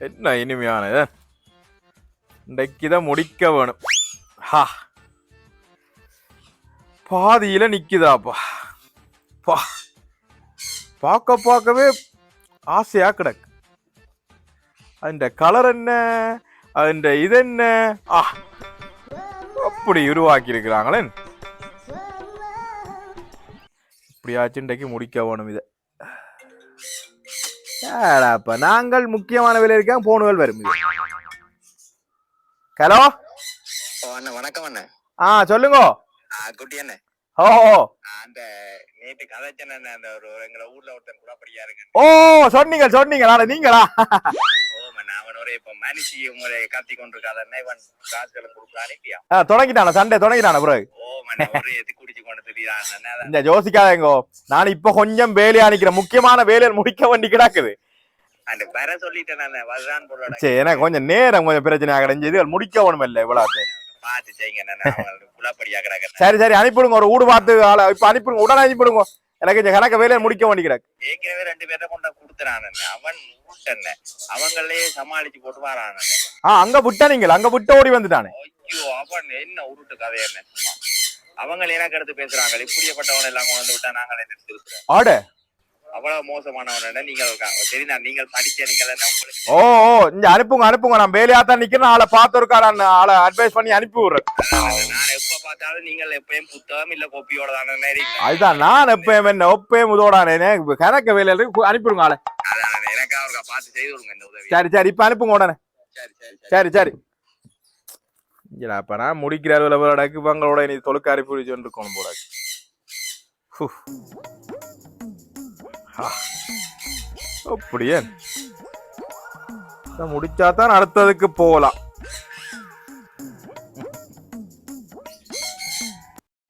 என்ன இனிமையான இன்றைக்கு தான் முடிக்க வேணும். ஹா. பாதியில் நிற்குதாப்பா பா. பார்க்க பார்க்கவே ஆசையாக கிடக்கு. அந்த கலர் என்ன? அந்த இது என்ன? ஆ. அப்படி உருவாக்கி இருக்கிறாங்களே இப்படியாச்சு இன்றைக்கு முடிக்க வேணும் இதை. ஏடாப்பா நாங்கள் முக்கியமான வேலை இருக்க போனுகள் வரும் ஹலோ வணக்கம் அண்ணன் ஆ சொல்லுங்க. குட்டி அண்ணன் ஓ அந்த நேற்று கதைச்சன அந்த ஒரு எங்களை ஊர்ல ஒருத்தன் குழப்படியா இருக்கு ஓ சொன்னீங்க சொன்னீங்க நீங்களா? தொடங்கிட்டான? சண்டே இந்த நான் இப்ப கொஞ்சம் வேலையா நிக்கிறேன் முக்கியமான வேலையை முடிக்க வேண்டி கிடக்குது. சரி எனக்கு கொஞ்சம் நேரம் கொஞ்சம் பிரச்சனை கிடைஞ்சது முடிக்க வேணும் இல்ல இவ்வளவு சரி சரி அனுப்பிடுங்க ஒரு ஊடு பார்த்து இப்ப அனுப்பிடுங்க உடனே அனுப்பிடுங்க எனக்கு இந்த கணக்க வேலையை முடிக்க வேண்டி கிடக்கு ஏற்கனவே ரெண்டு பேரை கொண்ட கொடுத்துறான். அவன் ஊட்டண்ண. அவங்களே சமாளிச்சு போட்டு வரான் ஆ அங்க விட்டா நீங்கள். அங்க விட்டு ஓடி வந்துட்டானே. ஐயோ அவன் என்ன உருட்டு கதை என்ன? அவங்க எனக்கு எடுத்து பேசுறாங்க. இப்படியப்பட்டவன் எல்லாம் கொண்டு வந்து விட்டா நாங்கள் திருப்புறோம் ஆட. அவ்வளவு மோசமானவன் நீங்கள் சரிதான் நீங்கள் படிச்ச உங்களுக்கு? ஓ ஓ இங்க அனுப்புங்க அனுப்புங்க. நான் வேலையா தான் நிக்கிறேன். ஆளை பார்த்து இருக்கா நான் ஆளை அட்வைஸ் பண்ணி அனுப்பி விடுறேன். நான் எப்ப பார்த்தாலும் நீங்கள் எப்பயும் புத்தகம் இல்ல கோப்பியோட தானே. அதுதான் நான் எப்பயும் என்ன ஒப்பயும் உதோடானே கணக்க வேலையில இருக்கு அனுப்பிடுங்க ஆளை. எனக்கா அவருக்கா பார்த்து செய்து கொடுங்க இந்த உதவி. சரி சரி இப்ப அனுப்புங்க உடனே. சரி சரி சரி. சரி சரி. இல்ல அப்ப நான் முடிக்கிற அளவுலடக்கு இவங்களோட நீ தொழுக்காரி புரிச்சு இருக்கணும் போல. அப்படியே. முடிச்சா தான் அடுத்ததுக்கு போகலாம்.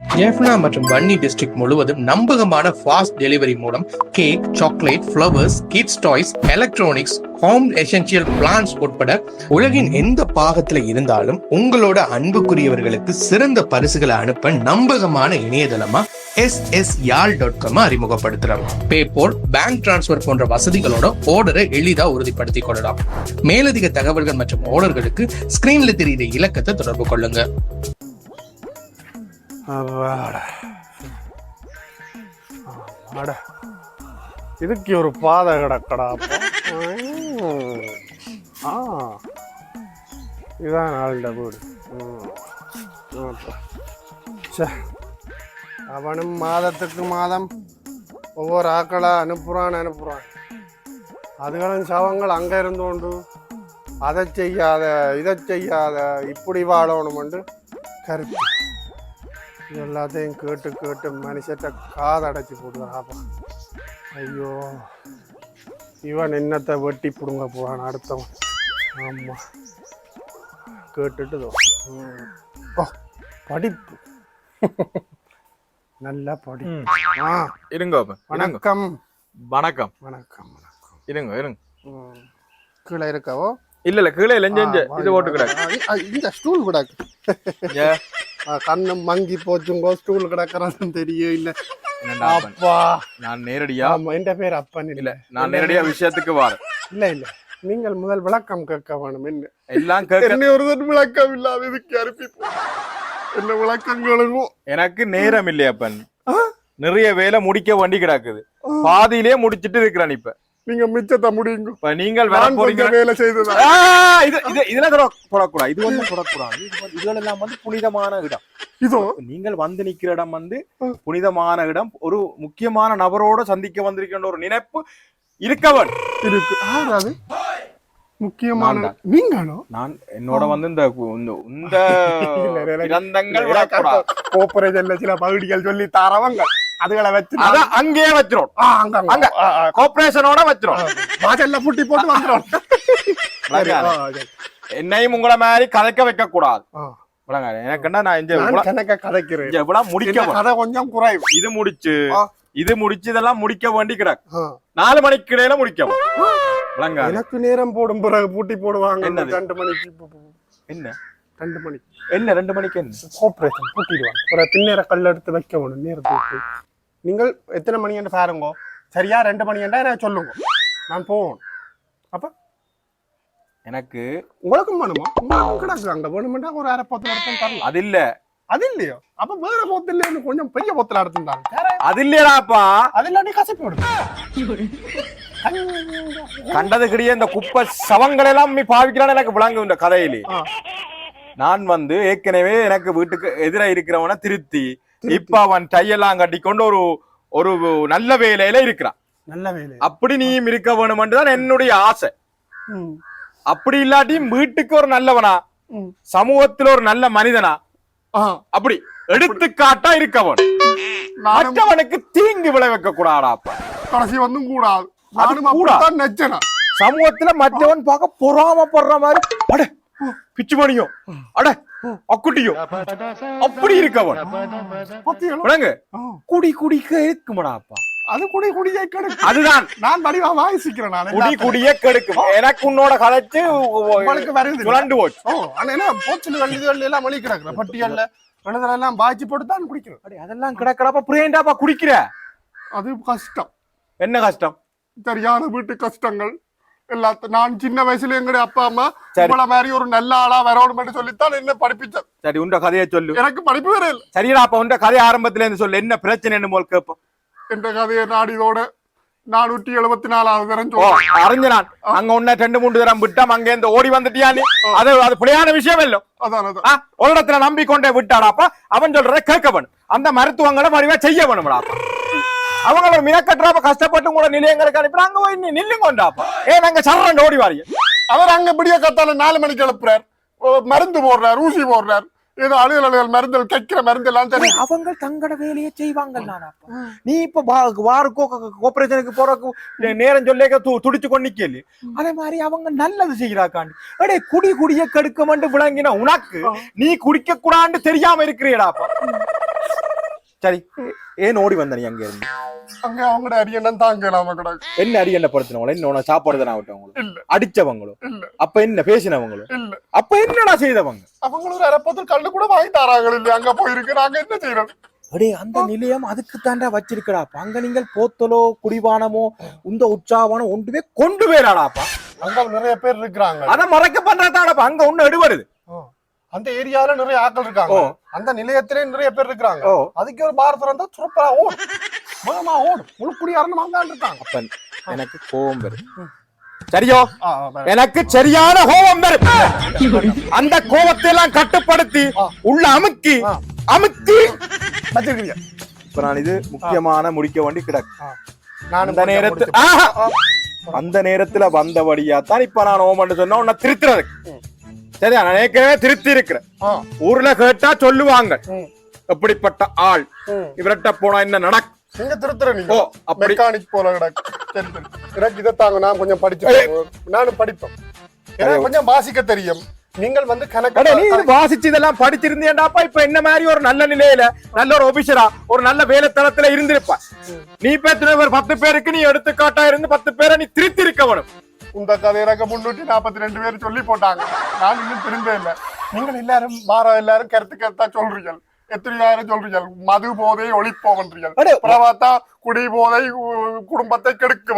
ஜெஃப்னா மற்றும் வன்னி டிஸ்ட்ரிக்ட் முழுவதும் நம்பகமான ஃபாஸ்ட் டெலிவரி மூலம் cake chocolate flowers kids toys electronics home essential plans உட்பட உலகின் எந்த பாகத்துல இருந்தாலும் உங்களோட அன்புக்குரியவர்களுக்கு சிறந்த பரிசுகளை அனுப்ப நம்பகமான இணையதளமா S S Yarl dot com அறிமுகப்படுத்துறோம். PayPal bank transfer போன்ற வசதிகளோட ஆர்டரை எளிதா உறுதிப்படுத்திக் கொள்ளலாம். மேலதிக தகவல்கள் மற்றும் ஆர்டர்களுக்கு ஸ்கிரீன்ல தெரியுற இலக்கத்தை தொடர்பு கொள்ளுங்க. இதுக்கு ஒரு பாதை கிடக்கடா. இதுதான் ஆளுட வீடு அவனும் மாதத்துக்கு மாதம் ஒவ்வொரு ஆக்களா அனுப்புறான். அனுப்புகிறான் அதுகளும் சவங்கள் அங்கே இருந்து கொண்டு அதை செய்யாத இதை செய்யாத இப்படி வாழணுமெண்டு கருத்து. இது எல்லாத்தையும் கேட்டு கேட்டு மனுஷத்தை காதடைச்சி போடுவான் ஐயோ. இவன் என்னத்தை வெட்டி பிடுங்க போவான் அடுத்தவன். ஆமாம் கேட்டுட்டு. ஓ படிப்பு. நல்ல படி. ஆ. இருங்க வணக்கம். வணக்கம். வணக்கம் வணக்கம். இருங்க இருங்க. கீழே இருக்கவோ? இல்ல இல்ல கீழே லெஞ்சு இது ஆ, இந்த ஸ்டூல் ஆ, கண்ணு மங்கி போச்சுங்கோ ஸ்டூல் கிடக்குறதுன்னு தெரியும் இல்ல? அப்பா. நான் நேரடியா ஆமா என் பேர் அப்பன் இல்ல நான் நேரடியா விஷயத்துக்கு வரேன். இல்ல இல்ல. நீங்கள் முதல் விளக்கம் கேட்க வேணும். என்ன? எல்லாம் என்ன விளக்கம் இல்லாத இதுக்கு அனுப்பி. என்ன விளக்கங்களுக்கும் எனக்கு நேரம் இல்லையாப்பன் நிறைய வேலை முடிக்க வேண்டி கிடக்குது. பாதியிலே முடிச்சிட்டு இருக்கிறேன் இப்ப. நீங்க மிச்சத்தை முடியுங்க. இப்ப நீங்கள் வர போறீங்க வேலை செய்ததா? இது இது இதெல்லாம் தொட- தொடக்கூடாது இது வந்து தொடக்கூடாது இது வந்து- இதுகளெல்லாம் வந்து புனிதமான இடம். இதோ. நீங்கள் வந்து நிக்கிற இடம் வந்து புனிதமான இடம். ஒரு முக்கியமான நபரோட சந்திக்க வந்திருக்கின்ற ஒரு நினைப்பு இருக்கவன். இருக்கு. முக்கியமான நான் என்னோட வந்து இந்த இந்த-. கிரந்தங்கள் கோப்பரேஜன்ல சில பகுதிகள் சொல்லி தரவங்க அதுகளை வச்சு அத அங்கேயே வச்சிரும். அங்க அங்க. கோஆபரேஷனோட வச்சிரும். வாசல்ல பூட்டி போட்டு சரி. என்னையும் உங்களை மாதிரி கதைக்க வைக்க கூடாது. விளங்காது. எனக்குன்னா நான் இந்த கணக்க கதைக்கிறேன். முடிக்க என்ன கதை கொஞ்சம் குறைவு. இது முடிச்சு. இது முடிச்சு இதெல்லாம் முடிக்க வேண்டி கிடக்கு. நாலு மணிக்கு இடையில விளங்காது. எனக்கு நேரம் போடும் பிறகு பூட்டி போடுவாங்க. என்னது? ரெண்டு மணிக்கு என்ன? ரெண்டு மணிக்கு என்ன ரெண்டு மணிக்கு என்ன? கோஆபரேஷன் பூட்டிடுவாங்க. ஒரு பின்னேற கல் எடுத்து வைக்க வேணும். நேரத்துக்கு நீங்கள் எத்தனை மணி என்று பாருங்க. சரியா ரெண்டு மணி என்றா சொல்லுங்க. நான் போவோம் அப்ப எனக்கு உங்களுக்கும் வேணுமா? உங்களுக்கும் கிடக்கு அங்க வேணுமெண்டா ஒரு அரை பத்து நடத்தம் தரலாம். அது இல்ல. அது இல்லையோ? அப்ப வேற பொத்து இல்லையா கொஞ்சம் பெரிய பொத்துல நடத்துட்டாங்க அது இல்லையடாப்பா. அது இல்லாட்டி கசப்பி விடுது கண்டதுக்கிடையே இந்த குப்பை சவங்கள் எல்லாம் நீ பாவிக்கிறான்னு எனக்கு விளங்கும் இந்த கதையிலே. நான் வந்து ஏற்கனவே எனக்கு வீட்டுக்கு எதிரா இருக்கிறவனை திருத்தி இப்ப அவன் டையெல்லாம் கட்டி கொண்டு ஒரு ஒரு நல்ல வேலையில இருக்கிறான். நல்ல வேலை. அப்படி நீயும் இருக்க வேணுமென்று தான் என்னுடைய ஆசை. அப்படி இல்லாட்டியும் வீட்டுக்கு ஒரு நல்லவனா. சமூகத்துல ஒரு நல்ல மனிதனா? அப்படி எடுத்துக்காட்டா இருக்கவன். மற்றவனுக்கு தீங்கு விளைவிக்க கூடாடாப்பா கடைசி வந்தும் கூடாது. சமூகத்துல மற்றவன் பார்க்க பொறாமப்படுற மாதிரி அட பிச்சு மணியும் அட அக்குட்டியும் அப்படி இருக்கவன். குடி குடிக்க இருக்குமடாப்பா. அது குடி குடியை கெடுக்கும். அதுதான். நான் வடிவா வாசிக்கிறேன் நான். குடி குடிய கெடுக்கும். எனக்கு உன்னோட கதைச்சு உங்களுக்கு வருது சுழண்டு போச்சு. ஓ ஆனா என்ன போச்சுல இதுகள் எல்லாம் மொழி கிடக்குற பட்டியல்ல எழுதுல எல்லாம் பாய்ச்சி போட்டு தான் குடிக்கிறோம் அதெல்லாம் கிடக்கிறப்ப புரியண்டாப்பா குடிக்கிற? அது கஷ்டம். என்ன கஷ்டம்? சரியான வீட்டு கஷ்டங்கள். எல்லாத்த நான் சின்ன வயசுல எங்களுடைய அப்பா அம்மா. உங்கள மாதிரி ஒரு நல்ல ஆளா வரணும் சொல்லித்தான் என்ன படிப்பிச்சது சரி உண்ட கதையை சொல்லு. எனக்கு படிப்பு வேற இல்லை. சரிடா அப்ப உண்ட கதை ஆரம்பத்துல இருந்து சொல்லு. என்ன பிரச்சனைன்னு போல் கேட்போம். என்ற கதையை நாடிதோட நானூற்றி எழுபத்தி நாலாவது தரம் சொல்றேன் அறிஞ்சனான் அங்க உன்ன ரெண்டு மூன்று தரம் விட்டாம் அங்க இருந்து ஓடி வந்துட்டியா நீ அது அது பிழையான விஷயம் இல்ல ஒரு இடத்துல நம்பிக்கொண்டே விட்டாடாப்பா அவன் சொல்றத கேட்க வேணும் அந்த மருத்துவங்களை மறுவா செய்ய வேணும்டாப்பா அவங்கள மினக்கட்டுறாப்ப கஷ்டப்பட்டு கூட நிலையங்களுக்கு அனுப்பி அங்க போய் நீ நில்லுங்கொண்டாப்பா ஏ நாங்க சரண் ஓடி வாரிய அவர் அங்க இப்படியே கத்தால நாலு மணிக்கு எழுப்புறார் ஓ, மருந்து போடுறார் ஊசி போடுறார் ஏதோ அழுகல் அழுகல் மருந்து தைக்கிற மருந்து எல்லாம் சரி அவங்க தங்கட வேலையை செய்வாங்க நீ இப்ப வா- வாருக்கோ கோஆபரேஷனுக்கு போறக்கு நேரம் சொல்லேக்க து துடிச்சு கொண்டு நிக்கல. அதே மாதிரி அவங்க நல்லது செய்யறாக்காண்டி அடே குடி குடிய கெடுக்க மட்டும் விளங்கின உனக்கு நீ குடிக்க கூடான்னு தெரியாம இருக்கிறீடாப்பா. சரி ஏன் ஓடி வந்த நீ அங்க இருந்து? அங்க அவங்களோட அரியணம் தாங்கலாம கிடக்கு என்ன அடி என்ன படுத்தினவங்களோ? என்ன உனக்கு சாப்பாடு தானே விட்டவங்களோ இல்ல. அடிச்சவங்களோ? இல்ல. அப்ப என்ன பேசினவங்களோ? இல்ல. அப்ப என்னடா செய்தவங்க? அவங்களும் ஒரு அரப்பத்தில் கல்லு கூட வாங்கி தராங்க இல்லையா? அங்க போயிருக்கு. நாங்க என்ன செய்யறது? அடே அந்த நிலையம் அதுக்கு தாண்டா வச்சிருக்கடாப்பா அங்க நீங்கள் போத்தலோ குடிபானமோ இந்த உற்சாகமானோ ஒன்றுமே கொண்டு போயிடாடாப்பா. அங்க நிறைய பேர் இருக்கிறாங்க. அத மறைக்க பண்றதாடாப்பா. அங்க ஒண்ணு எடுபடுது அந்த ஏரியால நிறைய ஆட்கள் இருக்காங்க. அந்த நிலையத்திலே நிறைய பேர் இருக்கிறாங்க. அதுக்கு ஒரு பாரத் இருந்தா சூப்பரா ஓடும். வேகமா ஓடும். முழுக்குடியாரணும் அங்க இருக்காங்க. அப்ப எனக்கு கோபம் வரும். சரியோ. எனக்கு சரியான கோபம் வரும். அந்த கோபத்தை எல்லாம் கட்டுப்படுத்தி உள்ள அமுக்கி வச்சிருக்கீங்க இப்ப நான் இது முக்கியமான முடிக்க வேண்டி கிடக்கு. நானும் அந்த கொஞ்சம் நேரத்து முடிச்சு- ஆஹா! அந்த நேரத்துல வந்தபடியா தான் இப்ப நான் ஓமன்னு சொன்னா உன்னை திருத்துறதுக்கு. சரியா நான் ஏற்கனவே திருத்தி இருக்கிறேன் ஊர்ல கேட்டா சொல்லுவாங்க. எப்படிப்பட்ட ஆள். இவர்கிட்ட போனா என்ன நடக்கும் நீங்க திருத்துற நீங்க? ஓ மெக்கானிக் போல எனக்கு இதை தாங்க நான் கொஞ்சம் படிச்சு நானும் படிப்பேன். எனக்கு கொஞ்சம் வாசிக்க தெரியும். நீங்கள் வந்து கணக்கு வாசிச்சு இதெல்லாம் படிச்சிருந்தேன்டாப்பா? இப்ப என்ன மாதிரி ஒரு நல்ல நிலையில நல்ல ஒரு ஒபிஷரா ஒரு நல்ல வேலைத்தளத்துல இருந்திருப்ப? நீ பேத்துன ஒரு பத்து பேருக்கு நீ எடுத்துக்காட்டா இருந்து பத்து பேரை நீ திருத்தி இருக்க வேணும். இந்த கதை எனக்கு முன்னூற்றி நாற்பத்தி ரெண்டு பேர் சொல்லி போட்டாங்க. நான் இன்னும் திரும்ப இல்லை. நீங்கள் எல்லாரும் வார எல்லாரும் கருத்து கருத்தா சொல்றீங்க எத்தனையாயிரம் சொல்றீங்க மது போதை அப்புறம் பார்த்தா குடி போதை குடும்பத்தை கெடுக்க.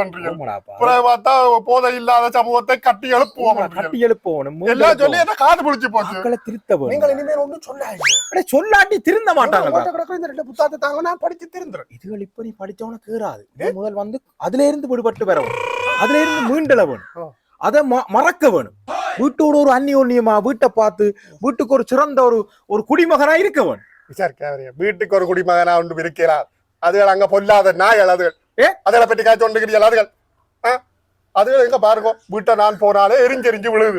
அப்புறம் பார்த்தா போதை இல்லாத சமூகத்தை கட்டி எழுப்புவோம் கட்டி எழுப்பணும் எல்லாம் சொல்லி என்ன காது பிடிச்சு போச்சு. திருத்த நீங்கள் இனிமேல் ஒன்றும் சொல்லாங்க அட, சொல்லாட்டி திருந்த மாட்டாங்க. இந்த ரெண்டு புத்தகத்தை தாங்க நான் படிச்சு திருந்துறேன். இதுகள் இப்ப நீ படிச்சவன கேறாது. முதல் வந்து அதுல இருந்து விடுபட்டு வர. வேணும் அதுல இருந்து மீண்டல. வேணும். அதை மறக்க வேணும். வீட்டோட ஒரு அந்நியோன்யமா வீட்டை பார்த்து வீட்டுக்கு ஒரு சிறந்த ஒரு ஒரு குடிமகனா இருக்க வேணும். வீட்டுக்கு ஒரு குடிமகனா ஒன்று இருக்கிறார் அதுகள் அங்க பொல்லாத நாய்கள் அதுகள். ஏ? அதுகளை பற்றி காய்ச்சி கொண்டுக்கிறீர்கள் அதுகள்? அதுகள் எங்க பாருங்க? வீட்டை நான் போனாலே எரிஞ்செரிஞ்சு விழுது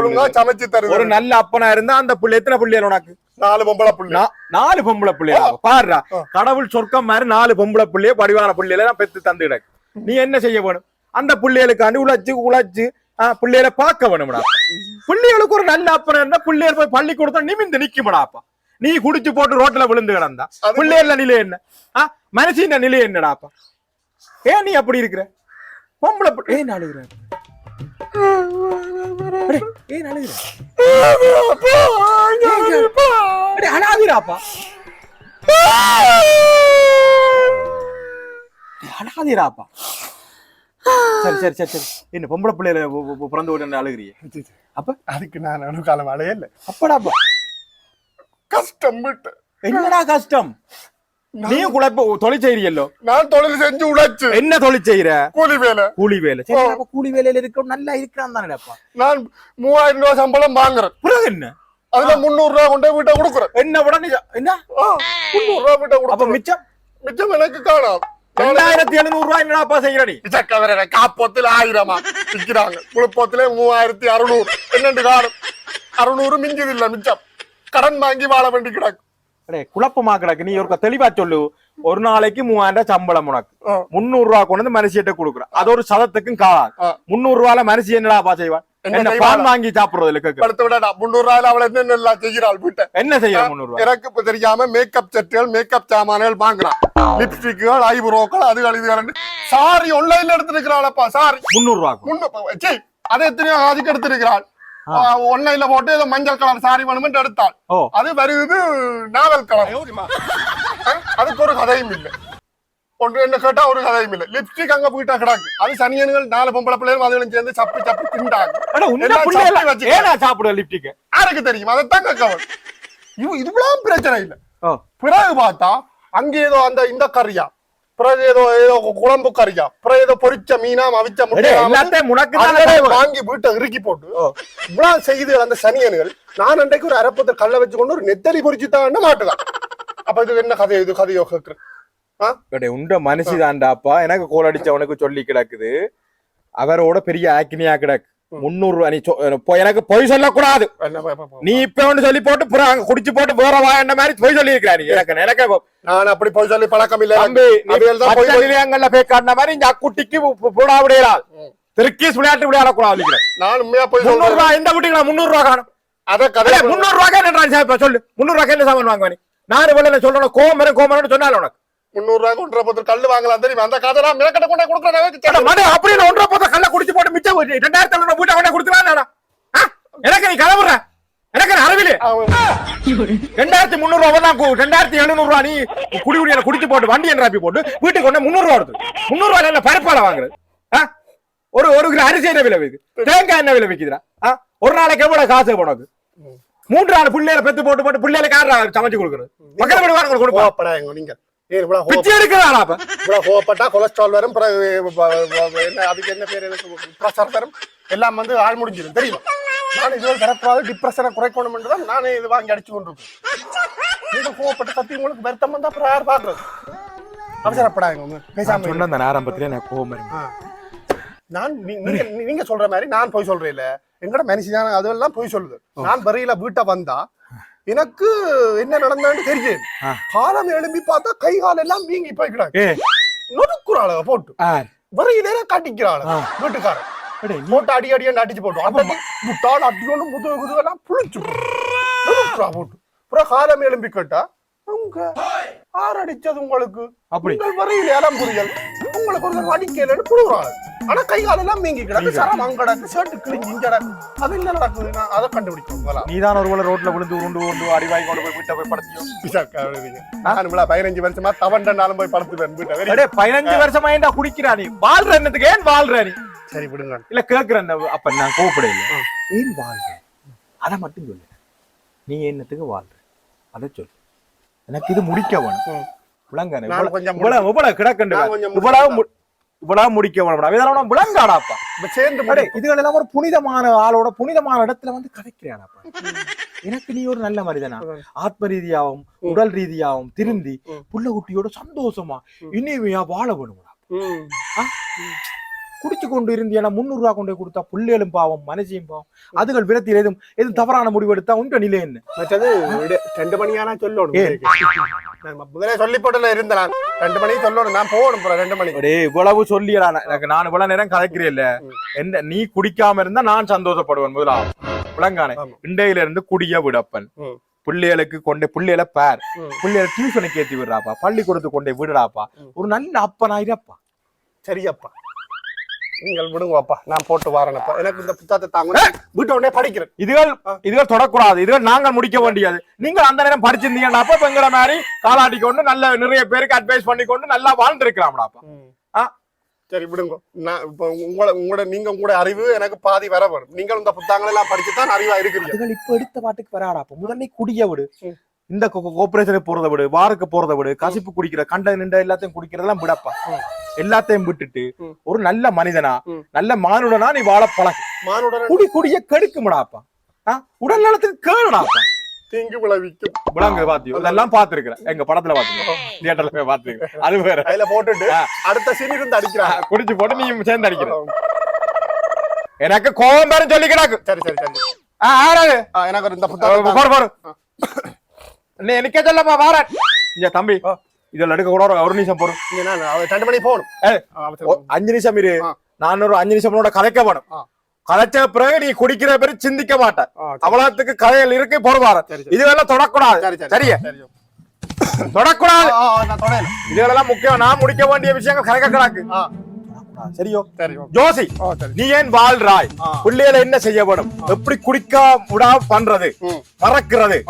ஒழுங்கா? சமைச்சு ஒரு தருது நல்ல அப்பனா இருந்தா அந்த புள்ள எத்தனை பிள்ளைகள் உனக்கு? நாலு பொம்பளை புள்ளி. நாலு பொம்பளை பிள்ளையா பாருடா. கடவுள் சொர்க்கம் மாதிரி நாலு பொம்பளை பிள்ளைய படிவான பிள்ளையில நான் பெத்து தந்து கிடக்கு. நீ என்ன செய்ய வேணும்? அந்த பிள்ளைகளுக்காண்டி உழைச்சு உழைச்சு பிள்ளைகளை பார்க்க வேணும்டா. பிள்ளைகளுக்கு ஒரு நல்ல அப்பனா இருந்தா பிள்ளைகள் போய் பள்ளிக்கூடத்துல நிமிந்து நிக்குமடாப்பா நீ குடிச்சு போட்டு ரோட்ல விழுந்து கிடந்தா. பிள்ளைகள நிலை என்ன? ஆ மனுஷன் நிலை என்னடாப்பா ஏன் நீ அப்படி இருக்கிற? பொம்பளை பிள்ளை- ஏன் அழுகுற? ஏன் அழுகுற? அடே, அழாதீராப்பா அழாதீராப்பா சரி சரி சரி சரி. என்ன பொம்பளை பிள்ளையில பிறந்து விட்டு அழுகிறியே அப்ப? அதுக்கு நான் அணுகாலம் அலையே இல்ல. அப்படாப்பா கஷ்டம் விட்டு. என்னடா கஷ்டம்? நீயும் குழப்ப தொழில் செய்யறியல்லோ நான் தொழில் செஞ்சு உழைச்சு. என்ன தொழில் செய்யற கூலி வேலை. கூலி வேலை. சரி அப்ப கூலி வேலையில இருக்க நல்லா இருக்கிறான் தானேப்பா நான் மூவாயிரம் ரூபாய் சம்பளம் வாங்குறேன். பிறகு என்ன? அதுல முந்நூறு ரூபாய் கொண்டு வீட்டை கொடுக்குறேன். என்ன உடனே என்ன? முந்நூறு ரூபாய் வீட்டை அப்ப கொடுக்குறேன். மிச்சம்? மிச்சம் எனக்கு காணாம் ரெண்டாயிரத்தி எழுநூறு ரூபாய் என்னடாப்பா செய்யற நீ இச்சக்கவர காப்போத்துல ஆயிரமா? விக்கிறாங்க குழுப்பத்துல மூவாயிரத்தி அறுநூறு. என்னண்டு காரம் அறுநூறு மிஞ்சது இல்ல மிச்சம். கடன் வாங்கி வாழ வேண்டி கிடக்கு. அடே குழப்பமா கிடக்கு நீ ஒரு தெளிவா சொல்லு. ஒரு நாளைக்கு மூவாயிரம் ரூபாய் சம்பளம் உனக்கு. ஆ. முந்நூறு ரூபாய் கொண்டு வந்து மனுஷிட்ட கொடுக்குற அது ஒரு சதத்துக்கும் காலாது. முந்நூறு ரூபாயில மனுஷி என்னடாப்பா செய்வான்? என்ன வாங்கி சாப்பிடுறதுல கேக்கு படுத்து விடா முந்நூறு ரூபாயில அவளை என்ன எல்லாம் செய்கிறாள் வீட்டை? என்ன செய்யற முந்நூறு ரூபாய் எனக்கு இப்ப தெரியாம மேக்கப் செட்டுகள் மேக்கப் சாமான்கள் வாங்குறான். லிப்ஸ்டிக்குகள் ஐப்ரோக்கள் அதுகள் இது சாரி ஆன்லைன்ல எடுத்திருக்கிறாளப்பா சாரி. முந்நூறு ரூபாய் முன்னு சீ, அது எத்தனையோ அதுக்கு எடுத்திருக்கிறாள். ஒன்லைன்ல போட்டு ஏதோ மஞ்சள் கலர் சாரி வேணுமென்று எடுத்தாள். அது வருது நாவல் கலர். அதுக்கு ஒரு கதையும் இல்லை. ஒன்று என்ன கேட்டா ஒரு கதையும் இல்லை. லிப்ஸ்டிக் அங்க போயிட்டா கிடக்கு. அது சனியன்கள் நாலு பொம்பளை பிள்ளைகள் அதுகளும் சேர்ந்து சப்பி சப்பி திண்டாங்க அட உன்ன எல்லாம் பிள்ளை சாப்பிட்டு வச்சுக்க. ஏனா சாப்பிடுற லிப்டிக்கு யாருக்கு தெரியும்? அதைத்தான் கவல் இது இதுவெல்லாம் பிரச்சனை இல்லை. பிறகு பார்த்தா அங்க ஏதோ அந்த இந்த கறியா? பிறகு ஏதோ ஏதோ குழம்பு கறியா? பிறகு ஏதோ பொரிச்ச மீனா அவிச்ச அடே, முட்டையா எல்லாத்தையும் உனக்கு அதுல தான் வாங்கி வீட்டை இறுக்கி போட்டு இவ்வளவு செய்து அந்த சனியன்கள் நான் அன்றைக்கு ஒரு அரப்பத்தை கல்ல வச்சு கொண்டு ஒரு நெத்தலி பொறிச்சு தான் மாட்டுதான். அப்ப இது என்ன கதை? இது கதையோ? அடே, உண்ட மனுஷி தான்டாப்பா எனக்கு கோல் அடிச்சவனுக்கு சொல்லி கிடக்குது. அவரோட பெரிய ஆக்கினியா கிடக்கு. ரூபாய் நீ எனக்கு பொய் சொல்லக்கூடாது. என்ன நீ இப்ப ஒண்ணு சொல்லி போட்டு புறம் அங்க குடிச்சு போட்டு வேற வாயண்ட மாதிரி பொய் சொல்லி இருக்கிறாரு எனக்கு எனக்கு நான் அப்படி போய் சொல்லி பழக்கம் இல்ல நிலையங்கள்ல போய் காட்டின மாதிரி இந்த அக்குட்டிக்கு புடா விடையலாம் திருக்கீஸ் விளையாட்டு விளையாடக்கூடாது நான் உண்மையா போய் முந்நூறு சொல்றேன் ரூபாய் இந்த வீட்டுக்கு நான் முந்நூறு ரூபாய் காணும். அத கதை முந்நூறு ரூபாய்க்கு என்ன சொல்லு. முந்நூறு ரூபாய்க்கு என்ன சாமான் வாங்குவ நீ நான் இவ்வளவு சொல்லணும் கோமரம் கோமரம் சொன்னால உனக்கு. முந்நூறு ரூபாய் கொண்டு போது கல்லு வாங்கலாம் தெரியுமா? அந்த கதை நான் மிளக்கட்ட கொண்டே கொடுக்குறேன் அப்படியே ஒன்றரை போத கல்ல குடிச்சு போட்டு மிச்சம். ரெண்டாயிரத்தி ஐநூறு வீட்டை கொண்டே? ஆ? எனக்கு நீ கலவுற எனக்கு நீ அறிவிலே ரெண்டாயிரத்தி முந்நூறு ரூபா தான் ரெண்டாயிரத்தி எழுநூறு ரூபா நீ குடி குடியில குடிச்சு போட்டு வண்டி ராப்பி போட்டு வீட்டுக்கு கொண்டு முந்நூறு ரூபா வருது. முந்நூறு ரூபாய் என்ன பருப்பால வாங்குறது? ஒரு ஒரு கிலோ அரிசி என்ன விலை விற்குது தேங்காய் என்ன விலை விற்குதுடா? ஒரு நாளைக்கு எவ்வளவு காசு உனக்கு மூன்று நாள் பிள்ளைகளை பெத்து போட்டு போட்டு பிள்ளைகளுக்கு யாரா சமைச்சு கொடுக்குறது. பக்கத்து வீடு வாங்க கொடுப்பா. கோவப்படாங்க நீங்க. பிச்சை எடுக்கிறானா அப்ப? இவ்வளவு கோவப்பட்டா கொலஸ்ட்ரால் வரும் பிறகு என்ன அதுக்கு என்ன பேர்? எனக்கு ப்ரெஷர் வரும் எல்லாம் வந்து ஆள் முடிஞ்சிடும் தெரியுமா? நான் இதுவரை தரக்கூடாது டிப்ரெஷனை குறைக்கணும் தான் நானே இது வாங்கி அடிச்சு கொண்டிருக்கேன். நீங்க கோவப்பட்டு கத்தி உங்களுக்கு வருத்தம் வந்தா அப்புறம் யார் பாக்குறது அவசரப்படாங்க. பேசாம. சொன்ன அந்த ஆரம்பத்திலே நான் கோவம். நான் நீங்க நீங்க சொல்ற மாதிரி நான் போய் சொல்றேன் இல்ல எங்கட மனுஷன் அதெல்லாம் போய் சொல்லுது. நான் வரையில வீட்டை வந்தா எனக்கு என்ன நடந்தான்னு தெரியும். காலம் எழும்பி பார்த்தா கை கால் எல்லாம் வீங்கி போய்க்கிறாங்க ஏ. நொறுக்குறாள போட்டு. ஆர் வரையிலே கட்டிக்கிறாள். ஆ. வீட்டுக்காரன். அடே, போட்டு அடி அடியாண்டு அடிச்சு போட்டு. அன்றைக்கு முட்டாள் அடியோண்டு முதுகு முதுகெல்லாம் புளிச்சு நொறுக்குறா போட்டு. அப்புறம் காலம் எழும்பி கேட்டா உங்க ஆறு அடிச்சது உங்களுக்கு. அப்படி. வரையில் இளம் புரியல் உங்களுக்கு ஒரு அடிக்கலன்னு புழுகுறாங்க ஆனா கை காலெல்லாம் மீங்கி கிடக்கு சரம் அங்கடக்கு ஷர்ட் கிழிஞ்சு இங்கடக்கு அது என்ன நடக்குது நான் அதை கண்டுபிடிக்கும். போல நீதான் ஒரு வேளை ரோட்ல விழுந்து உருண்டு உருண்டு அடிவாய் கொண்டு போய் வீட்டை போய் படுத்தியோ? நான் இவ்வளவு பதினஞ்சு வருஷமா தவண்டனாலும் போய் படுத்துவேன் வீட்டை. பதினஞ்சு வருஷமா ஏன்டா குடிக்கிறா நீ? வாழ்ற என்னத்துக்கு? ஏன் வாழ்ற நீ? சரி விடுங்க. இல்ல கேக்குறேன் அப்ப நான் கோவப்பட இல்ல ஏன் வாழ்ற? அத மட்டும் சொல்லு. நீ என்னத்துக்கு வாழ்ற? அத சொல்லு. எனக்கு இது முடிக்க வேணும். கொஞ்சம் இவ்வளவு இவ்வளவு கிடக்கண்டு இவ்வளவு இவ்வளவு முடிக்க வேணும் இதெல்லாம் விளங்காடாப்பா. சேர்ந்து இதுகள் எல்லாம் ஒரு புனிதமான ஆளோட புனிதமான இடத்துல வந்து கதைக்கிறானப்பா எனக்கு நீ ஒரு நல்ல மனிதனா. ஆத்ம ரீதியாவும் உடல் ரீதியாவும் திருந்தி. புள்ள குட்டியோட சந்தோஷமா இனிமையா வாழ வேணும்டா. குடிச்சு கொண்டு இருந்தியா முந்நூறு ரூபா கொண்டு கொடுத்தா புள்ளைகளும் பாவம் மனசையும் பாவம் அதுகள் விரத்தில் எதுவும் எதுவும் தவறான முடிவு எடுத்தா உங்க நிலை என்ன மற்றது. ரெண்டு மணியானா சொல்லணும் முதலே சொல்லி போட்டுல இருந்தேன். ரெண்டு மணிக்கு சொல்லணும் நான் போகணும் ரெண்டு மணிக்கு அடே இவ்வளவு சொல்லியடா நான் எனக்கு நான் இவ்வளவு நேரம் கதைக்கிறேன் ம். என்ன நீ குடிக்காம இருந்தா நான் சந்தோஷப்படுவேன் முதலாவது விளங்கானே. இண்டையில இருந்து குடிய விடப்பன். பிள்ளைகளுக்கு கொண்டு பிள்ளைகளை பார். பிள்ளைகளை டியூஷனுக்கு ஏத்தி விடுறாப்பா பள்ளிக்கூடத்துக்கு கொண்டு விடுறாப்பா. ஒரு நல்ல அப்பனாயிரப்பா சரியப்பா நீங்கள் விடுங்கப்பா நான் போட்டு வாரேனப்பா எனக்கு இந்த புத்தகத்தை தாங்க வீட்டை உடனே படிக்கிறேன். இதுகள் இதுகள் தொடக்கூடாது. இதுகள் நாங்கள் முடிக்க வேண்டியது. நீங்கள் அந்த நேரம் படிச்சிருந்தீங்கன்னா அப்ப எங்களை மாதிரி காலாட்டி கொண்டு நல்ல நிறைய பேருக்கு அட்வைஸ் பண்ணி கொண்டு நல்லா வாழ்ந்துருக்கலாம்டாப்பா சரி விடுங்க. நான் இப்போ உங்களோட உங்களோட நீங்க உங்களோட அறிவு எனக்கு பாதி வர வரும். நீங்கள் இந்த புத்தகங்கள் எல்லாம் படிச்சுதான் அறிவா இருக்கிறீங்க. இப்ப எடுத்த பாட்டுக்கு வராடா முதல்ல குடிய விடு. இந்த கோபரேஷனுக்கு போறதை விடு வாருக்கு போறதை விடு கசிப்பு குடிக்கிற கண்ட நிண்ட எல்லாத்தையும் குடிக்கிறதெல்லாம் விடப்பா. எல்லாத்தையும் விட்டுட்டு. ஒரு நல்ல மனிதனா. நல்ல மானுடனா நீ வாழ பழகு. மானுடன் குடி குடிய கெடுக்குமடாப்பா? உடல் நலத்துக்கு கேடுடாப்பா. தீங்கு விளைவிக்கும். விலங்கு பாத்தியோ இதெல்லாம் பாத்துருக்கிறேன் எங்க படத்துல பாத்துருக்கேன் தியேட்டர்ல போய் பாத்துருக்கேன் அது வேற. அதுல போட்டுட்டு. அடுத்த சீன் இருந்து அடிக்கிறாங்க குடிச்சு போட்டு நீ சேர்ந்து அடிக்கிற எனக்கு கோபம் பேரும் சொல்லிக்கிறாக்கு சரி சரி சரி. ஆ, ஆறாது எனக்கு இந்த நீ எனக்கே சொல்லப்பா வாரேன். இங்க தம்பி இதுல எடுக்க கூட ஒரு- ஒரு நிமிஷம் அவ ரெண்டு மணி போகணும் அஞ்சு நிமிஷம் இரு. நான் ஒரு அஞ்சு நிமிஷம் உன்னோட கதைக்க வேணும். கதைச்ச பிறகு நீ குடிக்கிற பிறகு சிந்திக்க மாட்டேன். அவ்வளவுக்கு கதைகள் இருக்கு சரி. இதுவெல்லாம் தொடக்கூடாது. சரி சரி. சரியா? சரி தொடக்கூடாது. இதுகளெல்லாம் முக்கியம். நான் முடிக்க வேண்டிய விஷயங்கள் கதைக்க கிடக்கு. சரியோ. ஜோசி நீ ஏன் வாழ்றாய். பிள்ளைகளை என்ன செய்ய வேணும்? எப்படி குடிக்க விடாம பண்றது. மறக்கிறது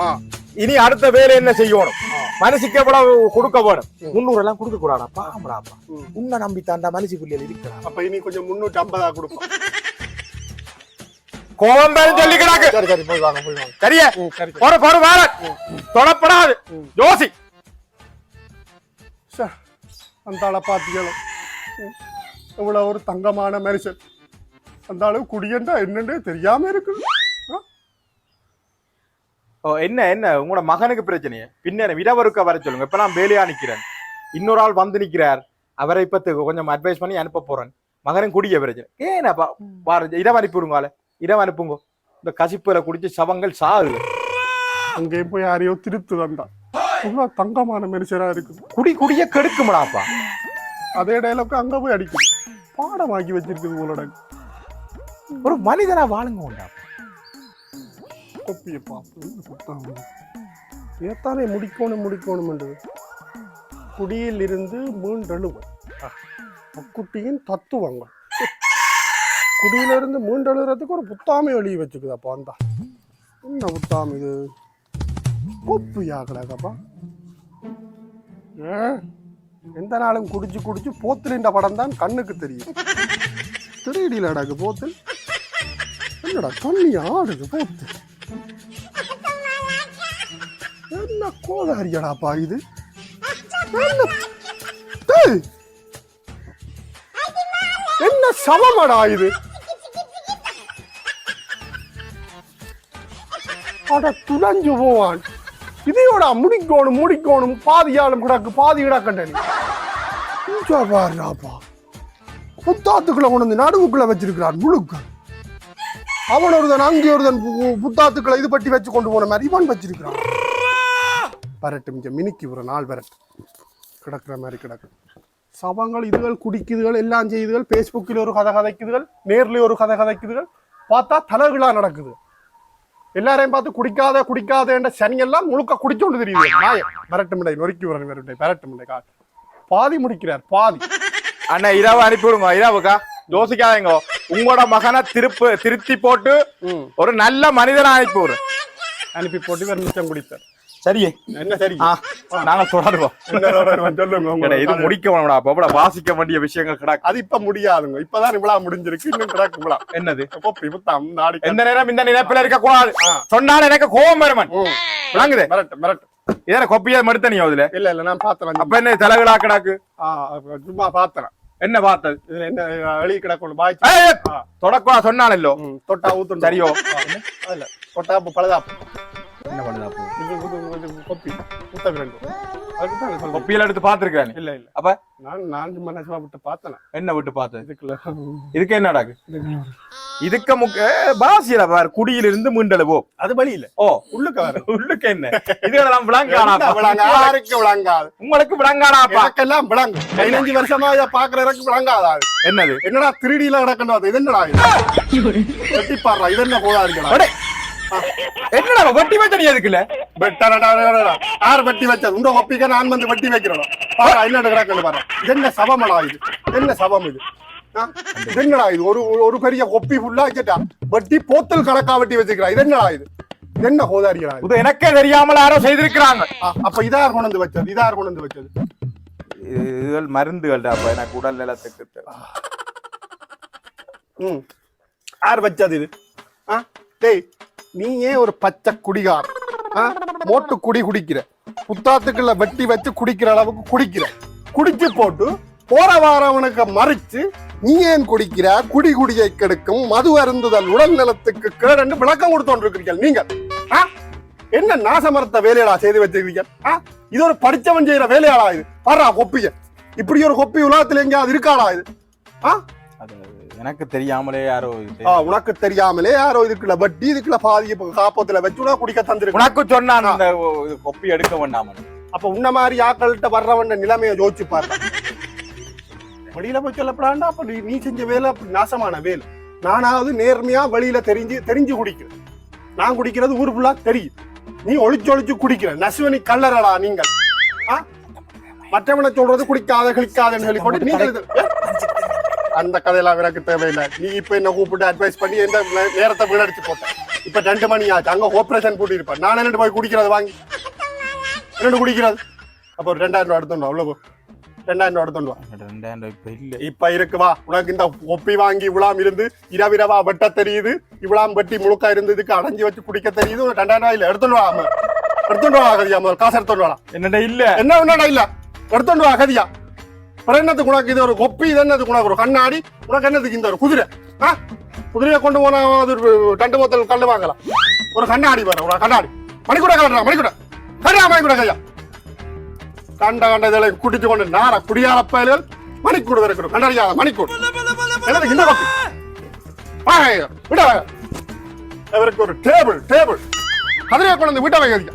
இனி அடுத்த வேலை என்ன செய்யணும்? மனசுக்கு எவ்வளவு கொடுக்க வேணும்? முன்னூறு எல்லாம் கொடுக்க கூடாடா பாம்படாப்பா. உன்னை நம்பி தாண்டா மனசு பிள்ளைகள் இருக்கிறான் அப்ப இனி கொஞ்சம் முன்னூத்தி ஐம்பதா கொடுப்போம். கோபம் பேரும் சொல்லிக்கிறாங்க சரி சரி போய் வாங்க போய் வாங்க. சரியா? பொறு வேற தொடப்படாது. ஜோசி. அந்த ஆளை பாத்தீங்களோ? ம். இவ்வளவு ஒரு தங்கமான மனுஷன். அந்த அளவு குடியண்டா என்னன்னு தெரியாம இருக்கு என்ன என்ன? உங்களோட மகனுக்கு பிரச்சனையே. பின்ன விடவருக்க வர சொல்லுங்க. இப்ப நான் வேலையா நிக்கிறேன். இன்னொரு ஆள் வந்து நிக்கிறார். அவரை இப்ப கொஞ்சம் அட்வைஸ் பண்ணி அனுப்ப போறேன். மகனும் குடிய பிரச்சனை. ஏனப்பா? பாரு இடம் அனுப்பிவிடுங்கால இடம் அனுப்புங்க. இந்த கசிப்புல குடிச்சு சவங்கள் சாகுது. அங்கேயும் போய் யாரையோ திருத்து வந்தான் இவ்வளவு தங்கமான மனுஷனா இருக்குது குடி குடிய கெடுக்குமடாப்பா அதே டைலாக்கு அங்க போய் அடிக்கும். பாடமாக்கி வச்சிருக்குது உங்களோட ஒரு மனிதனா வாழுங்க உண்டா கொப்பியை பார்ப்போம் ஏத்தானே முடிக்கணும் முடிக்கணும் குடியில் இருந்து மீண்டெழுவன் அக்குட்டியின் தத்துவங்கள். குடியிலிருந்து மீண்டெழுறதுக்கு ஒரு புத்தாமை எழுதி வச்சுக்குதாப்பா அந்த. என்ன புத்தாமை இது? கொப்பியா கிடக்கப்பா ஏன் எந்த நாளும் குடிச்சு குடிச்சு போத்திலின்ற படம் தான் கண்ணுக்கு தெரியும். திருடியில் அடக்கு போத்தில். என்னடா தண்ணி ஆடுது போத்து. என்ன கோதாரியடாப்பா இது? என்ன? சமமடா இது? அட துளஞ்சு போவான். இதையோட முடிக்கணும் முடிக்கணும். பாதியாலும் கிடக்கு பாதி கிடக்கண்ட பாருடாப்பா புத்தாத்துக்குள்ள கொண்டு வந்து நடுவுக்குள்ள வச்சிருக்கிறான் முழுக்க. அவன் ஒருதன் அங்கே ஒருதன் புத்தாத்துக்களை இது பட்டி வச்சு கொண்டு போன மாதிரி இவன் வச்சிருக்கிறான். பரட்டு மிஞ்ச மினிக்கு ஒரு நாள் பரட்டு. கிடக்குற மாதிரி கிடக்கு. சவங்கள் இதுகள் குடிக்குதுகள் எல்லாம் செய்யுதுகள் ஃபேஸ்புக்கில் ஒரு கதை கதைக்குதுகள் நேர்ல ஒரு கதை கதைக்குதுகள் பார்த்தா தலைகளா நடக்குது. எல்லாரையும் பார்த்து குடிக்காத குடிக்காதேன்ற சனியெல்லாம் முழுக்க குடிச்சோண்டு தெரியுது. நாய பரட்டு மிண்டை நொறுக்கி விடுறேன் விரட்டை பரட்டு மிண்டை கால். பாதி முடிக்கிறார் பாதி. அண்ணா இரவு அனுப்பிவிடுங்க இரவுக்கா? யோசிக்காதீங்க உங்களோட மகனை திருப்பு திருத்தி போட்டு ஒரு நல்ல மனிதனா அனுப்பி அனுப்பி போட்டு வேறு மிச்சம் குடித்தார் சரியே என்ன சரி? நாங்க தொடருவோம். சொல்லுங்க இது. முடிக்க அப்ப. வாசிக்க வேண்டிய விஷயங்கள் கிடக்கு. அது இப்ப முடியாதுங்க. இப்பதான் இவ்வளவு முடிஞ்சிருக்கு. இன்னும் கிடக்கு இவ்வளவு என்னது நாடி எந்த நேரம் இந்த நினைப்பில இருக்க கூடாது. சொன்னால் எனக்கு கோபம் வருமன். விளங்குது. மிரட்டு மிரட்டு. இதன கொப்பியா மடுத்த நீ அதுல இல்ல இல்ல நான் பாத்துறேன் அப்ப என்ன தலைகளா கிடக்கு? சும்மா பாத்துறேன் என்ன பார்த்தது? இதுல என்ன வெளியே கிடக்கணும் பாய். தொடக்கூடா சொன்னானல்லோ? ம், தொட்டா ஊத்து சரியோ. இல்ல தொட்டா பழுதா என்ன பண்ணுதா அப்போ? இது கொப்பி. அதுக்கு தான் கொப்பியில எடுத்து பாத்துருக்கானே இல்ல இல்ல. அப்ப? நான் நான் சும்மா நெசமா விட்டு பார்த்தேன்? என்ன விட்டு பார்த்தது? இதுக்குள்ள. இதுக்கு என்னடாக்கு இதுக்கு முக்க பாசியில பார் குடியிலிருந்து மீண்டெழுவோ அது வழி இல்ல. ஓ. உள்ளுக்க வர. உள்ளுக்கு என்ன? இதெல்லாம் விளங்கானா யாருக்கு விளங்காது? உங்களுக்கு விளங்கானாப்பா? எனக்கெல்லாம் விளங்கு. பதினஞ்சு வருஷமா இதை பாக்குற எனக்கு விளங்காதா? என்னது? என்னடா திருடியில கிடக்கணும் இது என்னடா இது? வெட்டி பாடுறா இது என்ன போதா இருக்கா என்னடா வெட்டி வச்ச நீ எதுக்குல? யார் வெட்டி வச்சது உங்க ஒப்பிக்க நான் வந்து வெட்டி வைக்கிறோம் பாரு என்ன கிடக்குன்னு பாரு. என்ன சபமடா இது? என்ன சபம் இது? என்னடா இது? ஒரு ஒரு பெரிய கொப்பி ஃபுல்லா வச்சுட்டா. வெட்டி போத்தல் கணக்கா வெட்டி வச்சுக்கிறா. இது என்னடா இது? என்ன கோதாரிகளா இது? எனக்கே தெரியாமல் யாரோ செய்திருக்கிறாங்க. அப்ப இதார் கொண்டு வந்து வச்சது? இதார் கொண்டு வந்து வச்சது? இதுகள் மருந்துகள் அப்ப எனக்கு உடல் நலத்துக்கு. ம். யார் வச்சது இது? ஆ? டேய் நீ ஏன் ஒரு பச்சை குடிகார் மோட்டு குடி குடிக்கிற. புத்தாத்துக்குள்ள வெட்டி வச்சு குடிக்கிற அளவுக்கு குடிக்கிற. குடிச்சு போட்டு போற வாரவனுக்கு மறிச்சு நீ ஏன் குடிக்கிற? குடி குடியை கெடுக்கும் மது அருந்துதல் உடல் நலத்துக்கு கேடன்னு விளக்கம் கொடுத்தோன்றிருக்கிறீர்கள் நீங்கள். என்ன நாசமரத்த வேலையாளா செய்து வச்சிருக்கீங்க இது ஒரு படிச்சவன் செய்யற வேலையாளா இது? பாரா கொப்பிய இப்படி ஒரு கொப்பி உலகத்துல எங்கேயாவது இருக்காளா இது? ஆ? எனக்கு தெரியாமலே யாரோ ஆ, உனக்கு தெரியாமலே யாரோ இதுக்குள்ள வட்டி இதுக்குள்ள பாதி காப்பத்துல வச்சு உனக்கு குடிக்க தந்திருக்கு உனக்கு சொன்னான் அந்த கொப்பி எடுக்க வேண்டாம் அப்ப உன்ன மாதிரி ஆக்கள்கிட்ட வர்றவன் நிலைமையை யோசிச்சு பாரு. வெளியில போய் சொல்லப்படாண்டா? அப்ப நீ- செஞ்ச வேலை நாசமான வேலை. நானாவது நேர்மையா வெளியில தெரிஞ்சு தெரிஞ்சு குடிக்கிறேன். நான் குடிக்கிறது ஊர் ஃபுல்லா தெரியும். நீ ஒளிச்சு ஒளிச்சு குடிக்கிற. நசுவனி கல்லறடா நீங்கள்? மற்றவனை சொல்றது குடிக்காத கிளிக்காதன்னு சொல்லி போட்டு நீங்கள்? அந்த கதையெல்லாம் எனக்கு தேவையில்லை. நீ இப்ப என்ன கூப்பிட்டு அட்வைஸ் பண்ணி எந்த நேரத்தை வீணடிச்சு போட்ட? இப்ப ரெண்டு மணி ஆச்சு. அங்க ஆபரேஷன் இருப்பேன் நான் என்னட்டு போய் குடிக்கிறது வாங்கி? என்னட்டு குடிக்கிறது? அப்போ ஒரு ரெண்டாயிரம் ரூபா எடுத்துட்டு வா அவ்வளவு. ரெண்டாயிரம் ரூபா எடுத்துட்டு வா. ரெண்டாயிரம் ரூபாய் இப்ப இல்ல. இப்ப இருக்கு வா. உனக்கு இந்த ஒப்பி வாங்கி இவ்வளாம் இருந்து இரவிரவா வெட்ட தெரியுது. இவ்வளாம் வெட்டி முழுக்கா இருந்ததுக்கு அடைஞ்சு வச்சு குடிக்க தெரியுது. ரெண்டாயிரம் ரூபாய் இல்ல. எடுத்துட்டு வா அம்மா. எடுத்துட்டு வா அகதியா முதல்ல காசு எடுத்துட்டு வா என்னடா இல்ல? என்ன என்னடா இல்ல? எடுத்துட்டு வா அகதியா. அப்புறம் என்னத்துக்கு உனக்கு இது ஒரு கொப்பி இது என்னதுக்கு உனக்கு ஒரு கண்ணாடி? உனக்கு என்னதுக்கு இந்த ஒரு குதிரை? ஆ? குதிரையை கொண்டு போனா அது ஒரு ரெண்டு போத்தல் கல்லு வாங்கலாம் ஒரு கண்ணாடி வர ஒரு கண்ணாடி. மணிக்கூட கலடா மணிக்கூட. கண்ணா மணிக்கூட கையா. கண்ட கண்ட இதில் குடிச்சு கொண்டு நார குடியார பயல்கள் மணிக்கூடு இருக்கணும் கண்டறியாத மணிக்கூடு. என்னது இந்த கொப்பி? விட வாங்க. அவருக்கு ஒரு டேபிள் டேபிள். கதிரையை கொண்டு வந்து விட்ட வைக்கிறீங்க